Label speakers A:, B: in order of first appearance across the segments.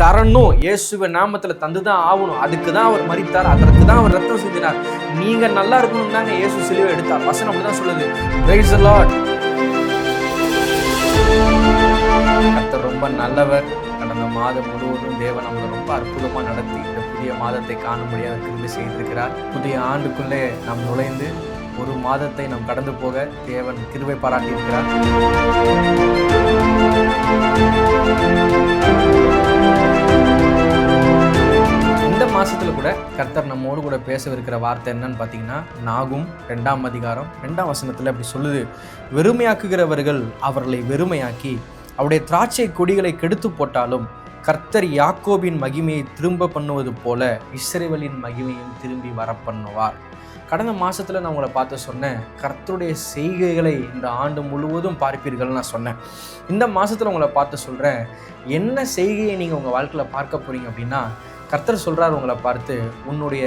A: தரணும். இயேசுவை நாமத்தில் தந்து தான் ஆகணும். அதுக்கு தான் அவர் மறித்தார் அதற்கு தான் அவர் ரத்தம் செஞ்சினார் நீங்கள் நல்லா இருக்கணும் தாங்க இயேசு சிலுவை எடுத்தார். வசனம் அப்படிதான் சொல்லுது. Praise Lord Lord. ரொம்ப நல்லவர். கடந்த மாதம் முழுவதும் தேவன் நம்மளை ரொம்ப அற்புதமாக நடத்தி இந்த புதிய மாதத்தை காணும்படியாக திரும்பி செய்திருக்கிறார். புதிய ஆண்டுக்குள்ளே நாம் நுழைந்து ஒரு மாதத்தை நாம் கடந்து போக தேவன் திருவை பாராட்டியிருக்கிறார். கூட கர்த்தர் நம்மோடு கூட பேசவிருக்கிற வார்த்தை என்னன்னு பார்த்தீங்கன்னா நாகும் ரெண்டாம் அதிகாரம் ரெண்டாம் வசனத்தில் அப்படி சொல்லுது. வெறுமையாக்குகிறவர்கள் அவர்களை வெறுமையாக்கி அவருடைய திராட்சை கொடிகளை கெடுத்து போட்டாலும் கர்த்தர் யாக்கோபின் மகிமையை திரும்ப பண்ணுவது போல இஸ்ரேவலின் மகிமையும் திரும்பி வர பண்ணுவார் கடந்த மாசத்துல நான் உங்களை பார்த்து சொன்னேன் கர்த்தருடைய செய்கைகளை இந்த ஆண்டு முழுவதும் பார்ப்பீர்கள் நான் சொன்னேன். இந்த மாசத்துல உங்களை பார்த்து சொல்றேன் என்ன செய்கையை நீங்கள் உங்க வாழ்க்கையில பார்க்க போறீங்க அப்படின்னா கர்த்தர் சொல்கிறார் உங்களை பார்த்து உன்னுடைய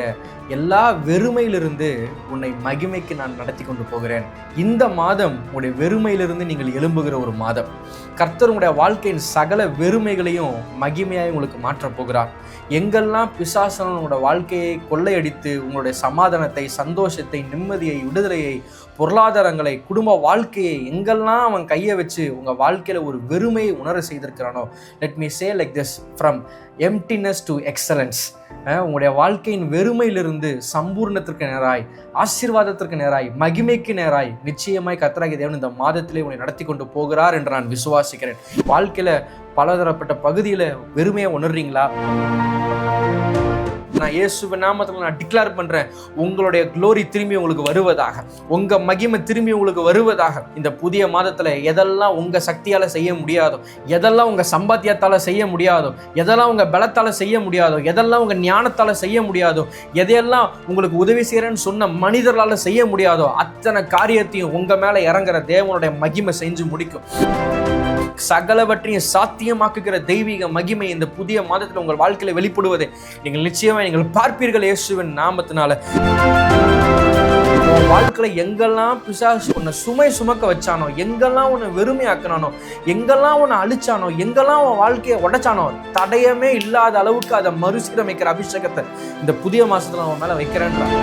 A: எல்லா வெறுமையிலிருந்து உன்னை மகிமைக்கு நான் நடத்தி கொண்டு போகிறேன். இந்த மாதம் உங்களுடைய வெறுமையிலிருந்து நீங்கள் எழும்புகிற ஒரு மாதம். கர்த்தர் உங்களுடைய வாழ்க்கையின் சகல வெறுமைகளையும் மகிமையாக உங்களுக்கு மாற்றப் போகிறார். எங்கெல்லாம் பிசாசனம் உங்களோட வாழ்க்கையை கொள்ளையடித்து உங்களுடைய சமாதானத்தை சந்தோஷத்தை நிம்மதியை விடுதலையை பொருளாதாரங்களை குடும்ப வாழ்க்கையை எங்கெல்லாம் அவன் கையை வச்சு உங்கள் வாழ்க்கையில் ஒரு வெறுமையை உணர செய்திருக்கிறானோ let me say like this from emptiness to excellence உங்களுடைய வாழ்க்கையின் வெறுமையிலிருந்து சம்பூர்ணத்திற்கு நேராய் ஆசீர்வாதத்திற்கு நேராய் மகிமைக்கு நேராய் நிச்சயமாய் கத்தராகி தேவன் இந்த மாதத்திலே உன்னை நடத்தி கொண்டு போகிறார் என்று நான் விசுவாசிக்கிறேன். வாழ்க்கையில் பலதரப்பட்ட பகுதியில் வெறுமையை உணர்றீங்களா? நான் இயேசுவ நாமத்தில் நான் டிக்ளேர் பண்ணுறேன் உங்களுடைய க்ளோரி திரும்பி உங்களுக்கு வருவதாக. உங்கள் மகிமை திரும்பி உங்களுக்கு வருவதாக. இந்த புதிய மாதத்தில் எதெல்லாம் உங்கள் சக்தியால் செய்ய முடியாதோ எதெல்லாம் உங்கள் சம்பாத்தியத்தால் செய்ய முடியாதோ எதெல்லாம் உங்கள் பலத்தால் செய்ய முடியாதோ எதெல்லாம் உங்கள் ஞானத்தால் செய்ய முடியாதோ எதையெல்லாம் உங்களுக்கு உதவி செய்கிறேன்னு சொன்ன மனிதர்களால் செய்ய முடியாதோ அத்தனை காரியத்தையும் உங்கள் மேலே இறங்குற தேவனுடைய மகிமை செஞ்சு முடிக்கும். சகலவற்றையும் சாத்தியமாக்குகிற தெய்வீக மகிமை இந்த புதிய மாதத்தில் உங்கள் வாழ்க்கையில் வெளிப்படுவது. நீங்கள் நிச்சயமாக நீங்கள் பார்ப்பீர்கள் இயேசுவின் நாமத்தினால. உன் வாழ்க்கையில எங்கெல்லாம் பிசாசு உன்னை சுமை சுமக்க வச்சானோ எங்கெல்லாம் உன்னை வெறுமையாக்கினானோ எங்கெல்லாம் உன்னை அழிச்சானோ எங்கெல்லாம் உன் வாழ்க்கையை உடைச்சானோ தடையமே இல்லாத அளவுக்கு அதை மறுசீரமைக்கிற அபிஷேகத்தை இந்த புதிய மாசத்துல அவன் மேல வைக்கிறேன்றான்